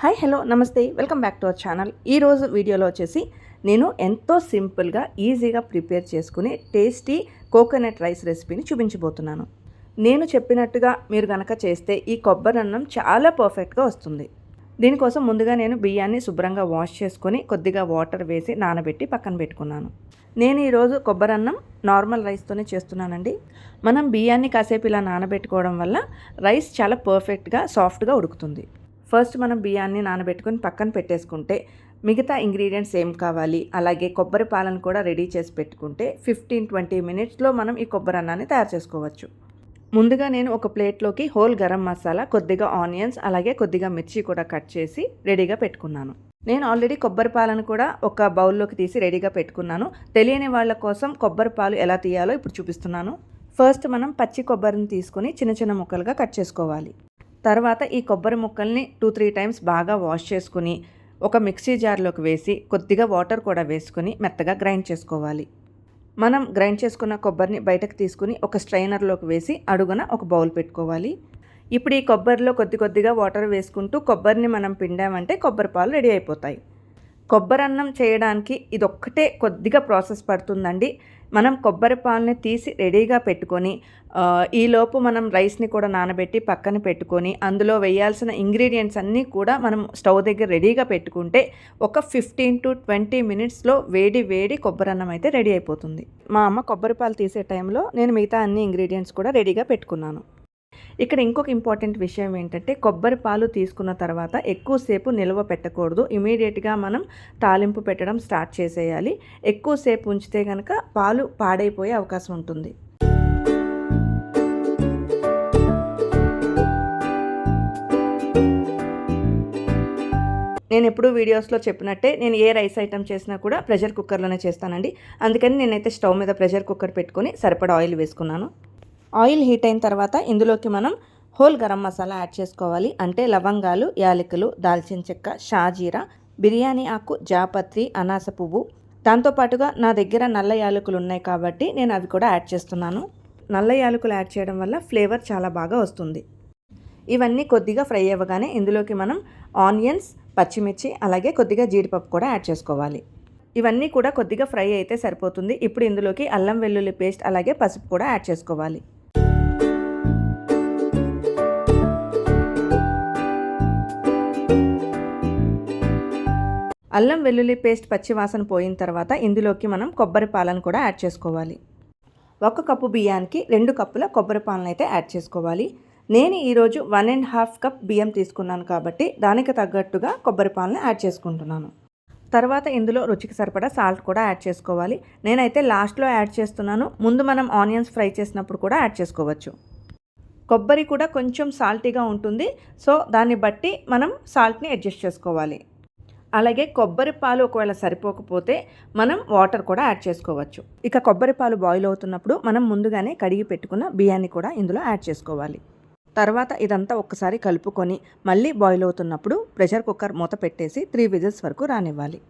Hi hello నమస్తే. Welcome back to our channel. ఈరోజు వీడియోలో వచ్చేసి నేను ఎంతో సింపుల్గా ఈజీగా ప్రిపేర్ చేసుకుని టేస్టీ కోకోనట్ రైస్ రెసిపీని చూపించబోతున్నాను. నేను చెప్పినట్టుగా మీరు కనుక చేస్తే ఈ కొబ్బరి అన్నం చాలా పర్ఫెక్ట్గా వస్తుంది. దీనికోసం ముందుగా నేను బియ్యాన్ని శుభ్రంగా వాష్ చేసుకొని కొద్దిగా వాటర్ వేసి నానబెట్టి పక్కన పెట్టుకున్నాను. నేను ఈరోజు కొబ్బరి అన్నం నార్మల్ రైస్తోనే చేస్తున్నానండి. మనం బియ్యాన్ని కాసేపు ఇలా నానబెట్టుకోవడం వల్ల రైస్ చాలా పర్ఫెక్ట్గా సాఫ్ట్గా ఉడుకుతుంది. ఫస్ట్ మనం బియ్యాన్ని నానబెట్టుకొని పక్కన పెట్టేసుకుంటే మిగతా ఇంగ్రీడియంట్స్ ఏం కావాలి? అలాగే కొబ్బరి పాలను కూడా రెడీ చేసి పెట్టుకుంటే ఫిఫ్టీన్ ట్వంటీ మినిట్స్లో మనం ఈ కొబ్బరి అన్నాన్ని తయారు చేసుకోవచ్చు. ముందుగా నేను ఒక ప్లేట్లోకి హోల్ గరం మసాలా కొద్దిగా ఆనియన్స్ అలాగే కొద్దిగా మిర్చి కూడా కట్ చేసి రెడీగా పెట్టుకున్నాను. నేను ఆల్రెడీ కొబ్బరి పాలను కూడా ఒక బౌల్లోకి తీసి రెడీగా పెట్టుకున్నాను. తెలియని వాళ్ళ కోసం కొబ్బరి పాలు ఎలా తీయాలో ఇప్పుడు చూపిస్తున్నాను. ఫస్ట్ మనం పచ్చి కొబ్బరిని తీసుకొని చిన్న చిన్న ముక్కలుగా కట్ చేసుకోవాలి. తర్వాత ఈ కొబ్బరి ముక్కల్ని టూ త్రీ టైమ్స్ బాగా వాష్ చేసుకుని ఒక మిక్సీ జార్లోకి వేసి కొద్దిగా వాటర్ కూడా వేసుకుని మెత్తగా గ్రైండ్ చేసుకోవాలి. మనం గ్రైండ్ చేసుకున్న కొబ్బరిని బయటకు తీసుకుని ఒక స్ట్రైనర్లోకి వేసి అడుగున ఒక బౌల్ పెట్టుకోవాలి. ఇప్పుడు ఈ కొబ్బరిలో కొద్ది కొద్దిగా వాటర్ వేసుకుంటూ కొబ్బరిని మనం పిండామంటే కొబ్బరి పాలు రెడీ అయిపోతాయి. కొబ్బరి అన్నం చేయడానికి ఇదొక్కటే కొద్దిగా ప్రాసెస్ పడుతుందండి. మనం కొబ్బరి పాలని తీసి రెడీగా పెట్టుకొని ఈలోపు మనం రైస్ని కూడా నానబెట్టి పక్కన పెట్టుకొని అందులో వేయాల్సిన ఇంగ్రీడియంట్స్ అన్నీ కూడా మనం స్టవ్ దగ్గర రెడీగా పెట్టుకుంటే ఒక ఫిఫ్టీన్ టు ట్వంటీ మినిట్స్లో వేడి వేడి కొబ్బరి అన్నం అయితే రెడీ అయిపోతుంది. మా అమ్మ కొబ్బరి పాలు తీసే టైంలో నేను మిగతా అన్ని ఇంగ్రీడియంట్స్ కూడా రెడీగా పెట్టుకున్నాను. ఇక్కడ ఇంకొక ఇంపార్టెంట్ విషయం ఏంటంటే కొబ్బరి పాలు తీసుకున్న తర్వాత ఎక్కువసేపు నిల్వ పెట్టకూడదు. ఇమీడియట్గా మనం తాలింపు పెట్టడం స్టార్ట్ చేసేయాలి. ఎక్కువసేపు ఉంచితే కనుక పాలు పాడైపోయే అవకాశం ఉంటుంది. నేను ఎప్పుడు వీడియోస్లో చెప్పినట్టే నేను ఏ రైస్ ఐటమ్ చేసినా కూడా ప్రెషర్ కుక్కర్లోనే చేస్తానండి. అందుకని నేనైతే స్టవ్ మీద ప్రెషర్ కుక్కర్ పెట్టుకొని సరిపడా ఆయిల్ వేసుకున్నాను. ఆయిల్ హీట్ అయిన తర్వాత ఇందులోకి మనం హోల్ గరం మసాలా యాడ్ చేసుకోవాలి. అంటే లవంగాలు యాలకులు దాల్చిన చెక్క షాజీరా బిర్యానీ ఆకు జాపత్రి అనాస పువ్వు. దాంతోపాటుగా నా దగ్గర నల్ల యాలకులు ఉన్నాయి కాబట్టి నేను అవి కూడా యాడ్ చేస్తున్నాను. నల్ల యాలకులు యాడ్ చేయడం వల్ల ఫ్లేవర్ చాలా బాగా వస్తుంది. ఇవన్నీ కొద్దిగా ఫ్రై అవ్వగానే ఇందులోకి మనం ఆనియన్స్ పచ్చిమిర్చి అలాగే కొద్దిగా జీడిపప్పు కూడా యాడ్ చేసుకోవాలి. ఇవన్నీ కూడా కొద్దిగా ఫ్రై అయితే సరిపోతుంది. ఇప్పుడు ఇందులోకి అల్లం వెల్లుల్లి పేస్ట్ అలాగే పసుపు కూడా యాడ్ చేసుకోవాలి. అల్లం వెల్లుల్లి పేస్ట్ పచ్చివాసన పోయిన తర్వాత ఇందులోకి మనం కొబ్బరి పాలను కూడా యాడ్ చేసుకోవాలి. ఒక కప్పు బియ్యానికి రెండు కప్పుల కొబ్బరి పాలను అయితే యాడ్ చేసుకోవాలి. నేను ఈరోజు వన్ అండ్ హాఫ్ కప్ బియ్యం తీసుకున్నాను కాబట్టి దానికి తగ్గట్టుగా కొబ్బరి పాలను యాడ్ చేసుకుంటున్నాను. తర్వాత ఇందులో రుచికి సరిపడా సాల్ట్ కూడా యాడ్ చేసుకోవాలి. నేనైతే లాస్ట్లో యాడ్ చేస్తున్నాను. ముందు మనం ఆనియన్స్ ఫ్రై చేసినప్పుడు కూడా యాడ్ చేసుకోవచ్చు. కొబ్బరి కూడా కొంచెం సాల్టీగా ఉంటుంది. సో దాన్ని బట్టి మనం సాల్ట్ని అడ్జస్ట్ చేసుకోవాలి. అలాగే కొబ్బరి పాలు ఒకవేళ సరిపోకపోతే మనం వాటర్ కూడా యాడ్ చేసుకోవచ్చు. ఇక కొబ్బరి పాలు బాయిల్ అవుతున్నప్పుడు మనం ముందుగానే కడిగి పెట్టుకున్న బియ్యాన్ని కూడా ఇందులో యాడ్ చేసుకోవాలి. తర్వాత ఇదంతా ఒక్కసారి కలుపుకొని మళ్ళీ బాయిల్ అవుతున్నప్పుడు ప్రెషర్ కుక్కర్ మూత పెట్టేసి త్రీ విజిల్స్ వరకు రానివ్వాలి.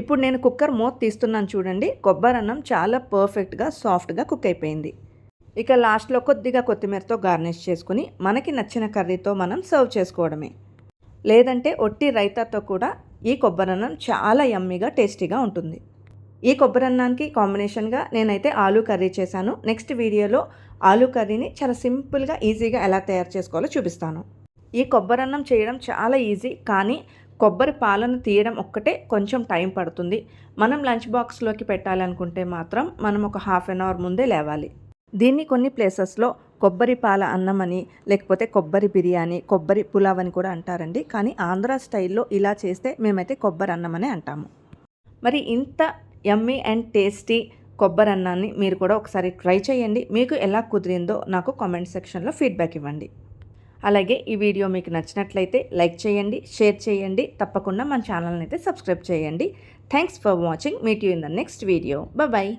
ఇప్పుడు నేను కుక్కర్ మూత తీస్తున్నాను చూడండి. కొబ్బరి అన్నం చాలా పర్ఫెక్ట్గా సాఫ్ట్గా కుక్ అయిపోయింది. ఇక లాస్ట్లో కొద్దిగా కొత్తిమీరతో గార్నిష్ చేసుకుని మనకి నచ్చిన కర్రీతో మనం సర్వ్ చేసుకోవడమే. లేదంటే ఒట్టి రైతాతో కూడా ఈ కొబ్బరన్నం చాలా యమ్మీగా టేస్టీగా ఉంటుంది. ఈ కొబ్బరన్నానికి కాంబినేషన్గా నేనైతే ఆలూ కర్రీ చేశాను. నెక్స్ట్ వీడియోలో ఆలూ కర్రీని చాలా సింపుల్గా ఈజీగా ఎలా తయారు చేసుకోవాలో చూపిస్తాను. ఈ కొబ్బరన్నం చేయడం చాలా ఈజీ కానీ కొబ్బరి పాలను తీయడం ఒక్కటే కొంచెం టైం పడుతుంది. మనం లంచ్ బాక్స్లోకి పెట్టాలనుకుంటే మాత్రం మనం ఒక హాఫ్ అన్ అవర్ ముందే లేవాలి. దీన్ని కొన్ని ప్లేసెస్లో కొబ్బరి పాల అన్నం అని లేకపోతే కొబ్బరి బిర్యానీ కొబ్బరి పులావ్ అని కూడా అంటారండి. కానీ ఆంధ్ర స్టైల్లో ఇలా చేస్తే మేమైతే కొబ్బరి అన్నం అని అంటాము. మరి ఇంత యమ్మీ అండ్ టేస్టీ కొబ్బరి అన్నాన్ని మీరు కూడా ఒకసారి ట్రై చేయండి. మీకు ఎలా కుదిరిందో నాకు కామెంట్ సెక్షన్లో ఫీడ్బ్యాక్ ఇవ్వండి. అలాగే ఈ వీడియో మీకు నచ్చినట్లయితే లైక్ చేయండి షేర్ చేయండి తప్పకుండా మన ఛానల్ని అయితే సబ్స్క్రైబ్ చేయండి. Thanks for watching. Meet you in the next video. Bye